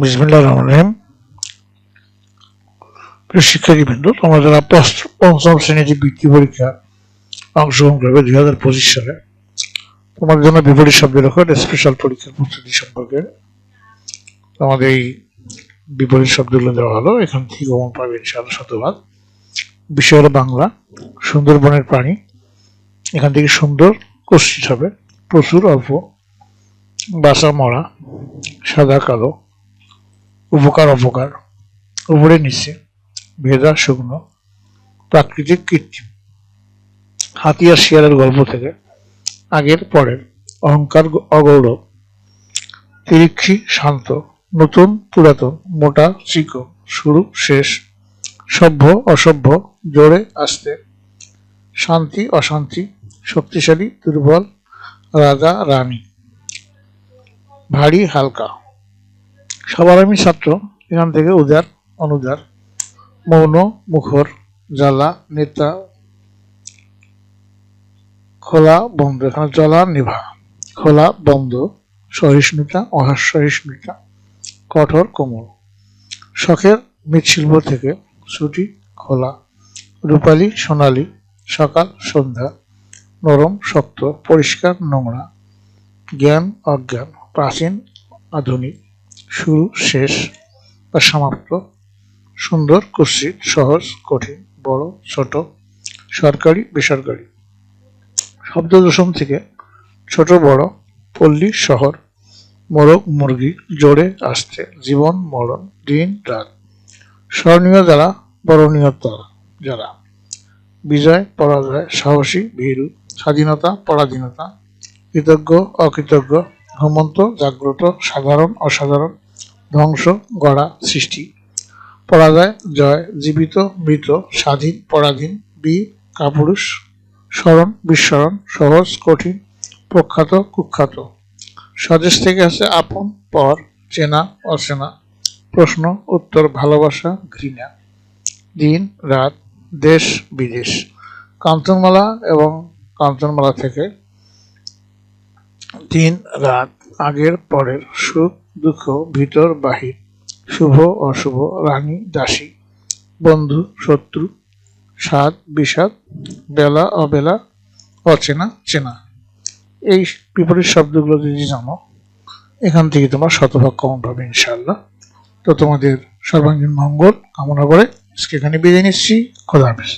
বিসমিল্লাহ রহমান রহিম। শিক্ষার্থীবৃন্দ, তোমরা যারা পঞ্চ- পঞ্চম শ্রেণীতে বৃত্তি পরীক্ষা অংশগ্রহণ করবে দুই হাজার পঁচিশ সালে, তোমাদের জন্য বিপরীত শব্দের ওপর স্পেশাল পরীক্ষার প্রস্তুতি সম্পর্কে। তোমাদের এই বিপরীত শব্দগুলো দেওয়া হলো, এখান থেকে গমন পাবে ইনশাআল্লাহ শতভাগ। বিষয় হলো বাংলা, সুন্দরবনের প্রাণী। এখান থেকে সুন্দর কোশ্চিত হবে, প্রচুর অল্প, বাসা মরা, সাদা কালো। উপকার, অপকার। উপরে নিচে ভেজা শুকনো, প্রাকৃতিক কৃত্রিম। হাতি আর শিয়ালের গল্প থেকে। আগের, পরের। অহংকার, অগৌরব। তিরিক্ষি, শান্ত। নতুন, পুরাতন, মোটা, চিকন। শুরু, শেষ। সভ্য, অসভ্য, জোরে, আসতে। শান্তি, অশান্তি। শক্তিশালী, দুর্বল। রাজা, রানী। ভারী, হালকা। সবার আমি ছাত্র। এখান থেকে উদার অনুদার মৌন, মুখর, জ্বালা, নেতা, খোলা, বন্ধ। এখানে জ্বলা, নিভা। খোলা, বন্ধ। সহিষ্ণুতা, অসহিষ্ণুতা, কঠোর, কোমল। শখের মৃৎশিল্প থেকে ছুটি, খোলা। রূপালী, সোনালী, সকাল, সন্ধ্যা, নরম, শক্ত, পরিষ্কার, নোংরা। জ্ঞান, অজ্ঞান। প্রাচীন, আধুনিক। শুরু, শেষ বা সমাপ্ত। সুন্দর কুৎসিত সহজ, কঠিন, বড়, ছোট, সরকারি, বেসরকারি। শব্দ দূষণ থেকে ছোট, বড়, পল্লী, শহর, মোরগ, মুরগি জোরে আসছে, জীবন, মরণ, দিন, রাত। স্মরণীয় যারা, বরণীয় যারা। বিজয়, পরাজয়, সাহসী, ভীরু, স্বাধীনতা, পরাধীনতা, কৃতজ্ঞ, অকৃতজ্ঞ ঘুমন্ত, জাগ্রত, সাধারণ, অসাধারণ, ধ্বংস, গড়া, সৃষ্টি। পরাজয়, জয়, জীবিত, মৃত, স্বাধীন, পরাধীন, বীর, কাপুরুষ, স্মরণ, বিস্মরণ, সহজ, কঠিন, প্রখ্যাত, কুখ্যাত। স্বদেশ থেকে আছে আপন, পর, চেনা, অচেনা। প্রশ্ন, উত্তর, ভালোবাসা, ঘৃণা। দিন, রাত, দেশ, বিদেশ। কাঞ্চনমালা এবং কাঞ্চনমালা থেকে দিন রাত আগের পরের সুখ, দুঃখ, ভিতর, বাহির, শুভ, অশুভ, রানী, দাসী, বন্ধু, শত্রু স্বাদ বিষাদ, বেলা, অবেলা, অচেনা, চেনা। এই বিপরীত শব্দগুলো যদি জানো, এখান থেকে তোমার শতভাগ কমন পাবে ইনশাল্লাহ তো তোমাদের সর্বাঙ্গীন মঙ্গল কামনা করে আজকে এখানে বিদায় নিচ্ছি। খোদা হাফেজ।